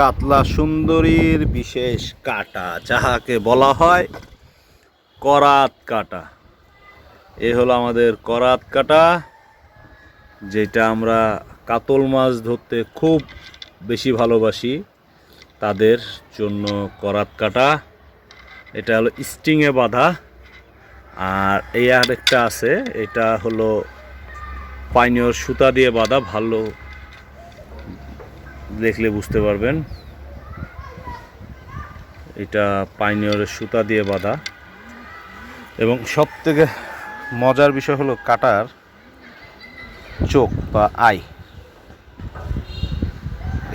কাতলা সুন্দরীর বিশেষ কাটা, যাহাকে বলা হয় করাত কাটা। এ হলো আমাদের করাত কাটা, যেটা আমরা কাতল মাছ ধরতে খুব বেশি ভালোবাসি তাদের জন্য করাত কাটা। এটা হলো স্টিংয়ে বাঁধা। আর এই আরেকটা আছে, এটা হলো পাইনিয়র সুতা দিয়ে বাঁধা, ভালো দেখলে বুঝতে পারবেন। এটা পাইনিয়রের সুতা দিয়ে বাঁধা। এবং সব থেকে মজার বিষয় হলো কাটার চোখ বা আই।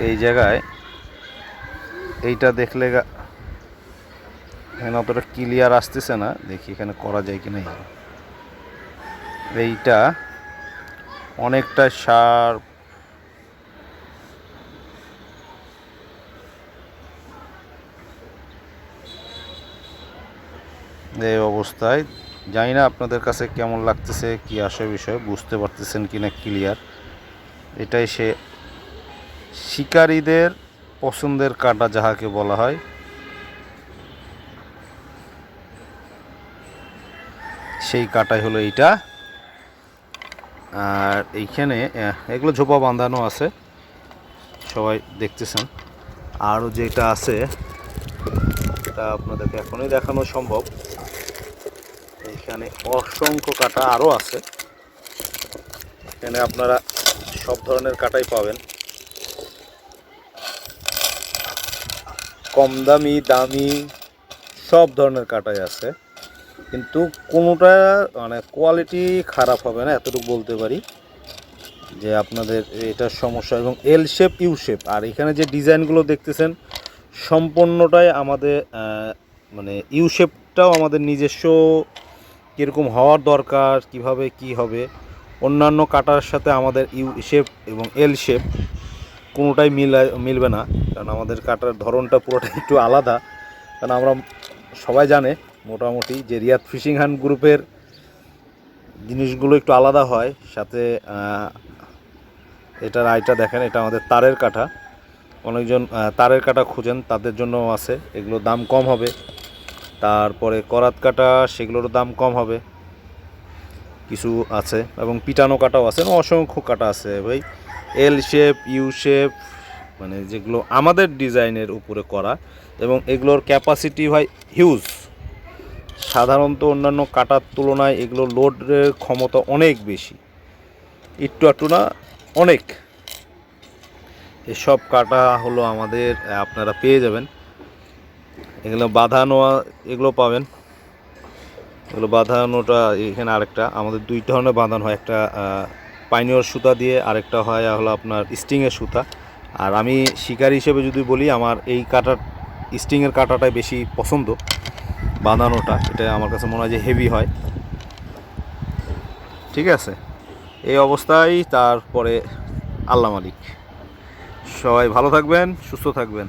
এই জায়গায় এইটা দেখলে এখানে অতটা ক্লিয়ার আসতেছে না। দেখি এখানে করা যায় কি না এইটা অনেকটা সার এই অবস্থায়। জানি না আপনাদের কাছে কেমন লাগতেছে, কি আসে বিষয়, বুঝতে পারতেছেন কি না ক্লিয়ার এটাই সে শিকারীদের পছন্দের কাটা যাহাকে বলা হয়। সেই কাটাই হলো এইটা। আর এইখানে এগুলো ঝোপা বাঁধানো আছে। সবাই দেখতেছেন। আরও যেটা আছে এটা আপনাদেরকে এখনই দেখানো সম্ভব। এখানে অসংখ্য কাটা আরও আছে। এখানে আপনারা সব ধরনের কাটাই পাবেন। কম দামি দামি, সব ধরনের কাটাই আছে। কিন্তু কোনোটা মানে কোয়ালিটি খারাপ হবে না, এতটুকু বলতে পারি যে আপনাদের এটার সমস্যা। এবং এল শেপ ইউ শেপ আর এখানে যে ডিজাইনগুলো দেখতেছেন, সম্পূর্ণটাই আমাদের মানে ইউ শেপটাও আমাদের নিজস্ব কীরকম হওয়ার দরকার, কীভাবে কি হবে, অন্যান্য কাটার সাথে আমাদের ইউ শেপ এবং এল শেপ কোনোটাই মিলা মিলবে না। কারণ আমাদের কাটার ধরনটা পুরোটাই একটু আলাদা। কারণ আমরা সবাই জানে, মোটামুটি যে রিয়াদ ফিশিং হ্যান্ড গ্রুপের জিনিসগুলো একটু আলাদা হয়। সাথে এটার আইটা দেখেন, এটা আমাদের তারের কাঠা অনেকজন তারের কাটা খুঁজেন, তাদের জন্য আছে। এগুলো দাম কম হবে। তারপরে করাত কাটা সেগুলোর দাম কম হবে। কিছু আছে, এবং পিটানো কাটাও আছে অসংখ্য কাটা আছে ভাই। এল শেপ ইউ শেপ মানে যেগুলো আমাদের ডিজাইনের উপরে করা, এবং এগুলোর ক্যাপাসিটি ভাই হিউজ সাধারণত অন্যান্য কাটার তুলনায় এগুলো লোডের ক্ষমতা অনেক বেশি। একটু একটু না, অনেক। এসব কাটা হলো আমাদের, আপনারা পেয়ে যাবেন। এগুলো বাঁধানো, এগুলো পাবেন। এগুলো বাঁধানোটা এখানে আরেকটা। আমাদের দুই ধরনের বাঁধানো হয়। একটা পাইনিয়র সুতা দিয়ে, আরেকটা হয় হলো আপনার স্টিংয়ের সুতা। আর আমি শিকারি হিসেবে যদি বলি, আমার এই কাটার স্টিংয়ের কাটাটাই বেশি পছন্দ বাঁধানোটা। এটা আমার কাছে মনে হয় যে হেভি হয়। ঠিক আছে? এই অবস্থায় তারপরে আল্লাহ মালিক। সবাই ভালো থাকবেন, সুস্থ থাকবেন।